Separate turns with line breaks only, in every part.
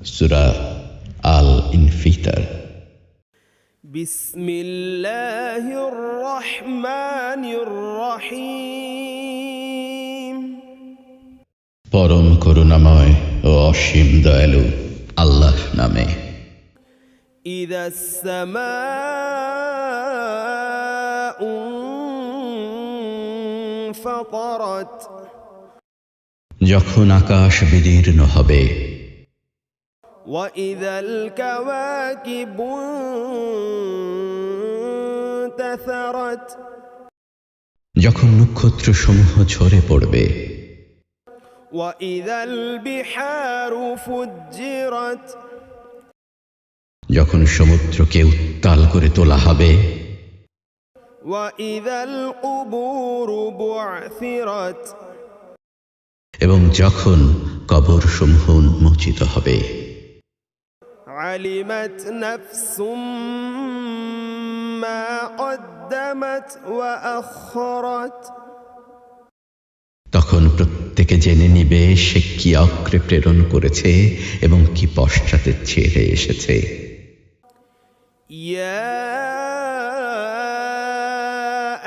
সুরা আল ইনফিতার
بسم الله الرحمن الرحيم
পরম করুণাময় ও অসীম দয়ালু আল্লাহ নামে
إذا السماء انفطرت
যখন আকাশ বিদীর্ণ হবে
وإذا الكواكب انتثرت
যখন নক্ষত্র সমূহ ঝরে পড়বে
وإذا البحار فجرت
যখন সমুদ্রকে উত্তাল করে তোলা হবে
وإذا القبور بعثرت
এবং যখন কবর সমূহ উন্মোচিত হবে
علمت نفس ما قدمت وأخرت
তখন প্রত্যেকে জেনে নিবে সে কি অগ্রে প্রেরণ করেছে এবং কি পশ্চাতে ছেড়ে এসেছে
يا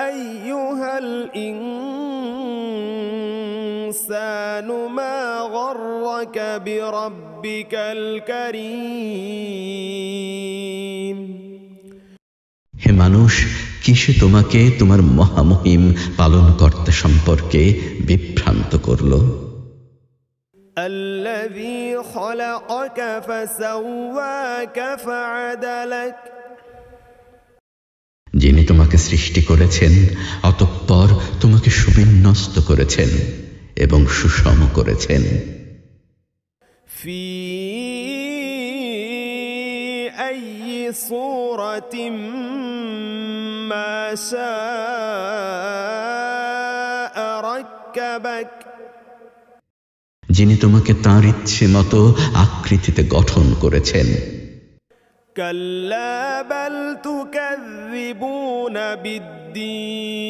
أيها الإنسان غرك بربك الكريم
হে মানুষ কিসে তোমাকে তোমার মহামহিম পালনকর্তা সম্পর্কে বিভ্রান্ত করল
الذي خلقك فسواك فعدلك
যিনি তোমাকে সৃষ্টি করেছেন অতঃপর তোমাকে সুবিন্যস্ত করেছেন এবং সুষম করেছেন
في أي صورة ما شاء ركبك
যিনি তোমাকে তাঁর ইচ্ছে মতো আকৃতিতে গঠন করেছেন
كلا بل تكذبون بالدين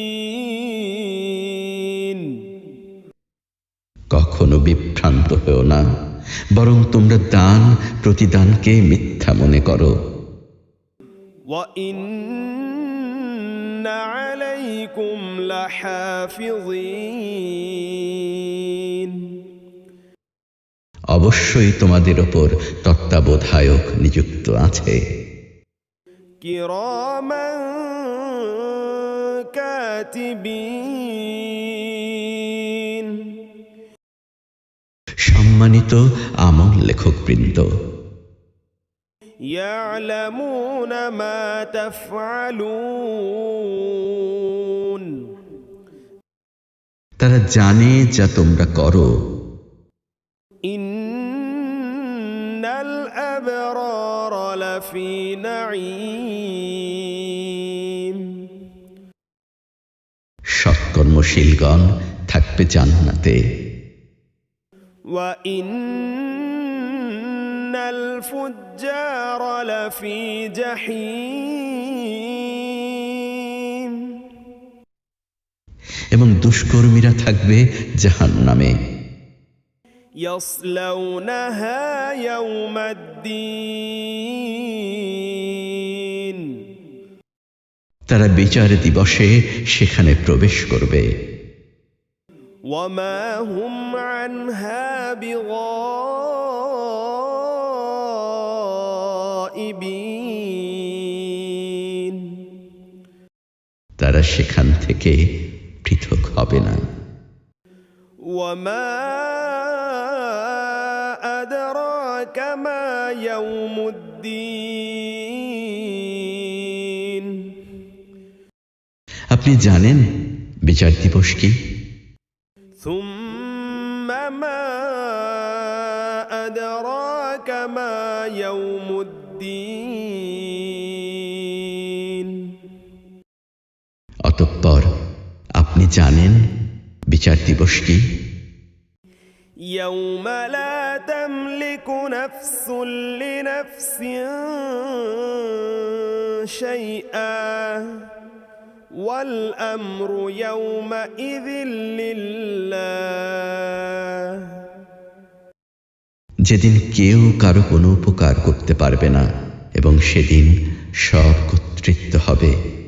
কখনো বিভ্রান্ত হও না বরং তোমরা দান প্রতিদানকে মিথ্যা মনে করো
وإن عليكم لحافظين
অবশ্যই তোমাদের ওপর তত্ত্বাবধায়ক নিযুক্ত আছে
كراما كاتبين
সম্মানিত আমল লেখকবৃন্দ
يعلمون ما تفعلون
তারা জানে যা তোমরা করো
إن الأبرار لفي نعيم
সৎকর্মশীলগণ থাকবে জান্নাতে
وإن الفجار لفي جحيم
এবং দুষ্কর্মীরা থাকবে জাহান্নামে
يصلونها يوم الدين
তারা বিচার দিবসে সেখানে প্রবেশ করবে
وما هم عنها بغائبين
তারা সেখান থেকে পৃথক হবে না
وما أدراك ما يوم الدين
আপনি জানেন বিচার দিবস কি
ثم ما أدراك ما يوم الدين
অতঃপর আপনি জানেন বিচার দিবস কি
يوم لا تملك نفس لنفس شيئا والأمر يومئذ لله
যেদিন কেউ কারও কোনো উপকার করতে পারবে না এবং সেদিন সব কর্তৃত্ব হবে।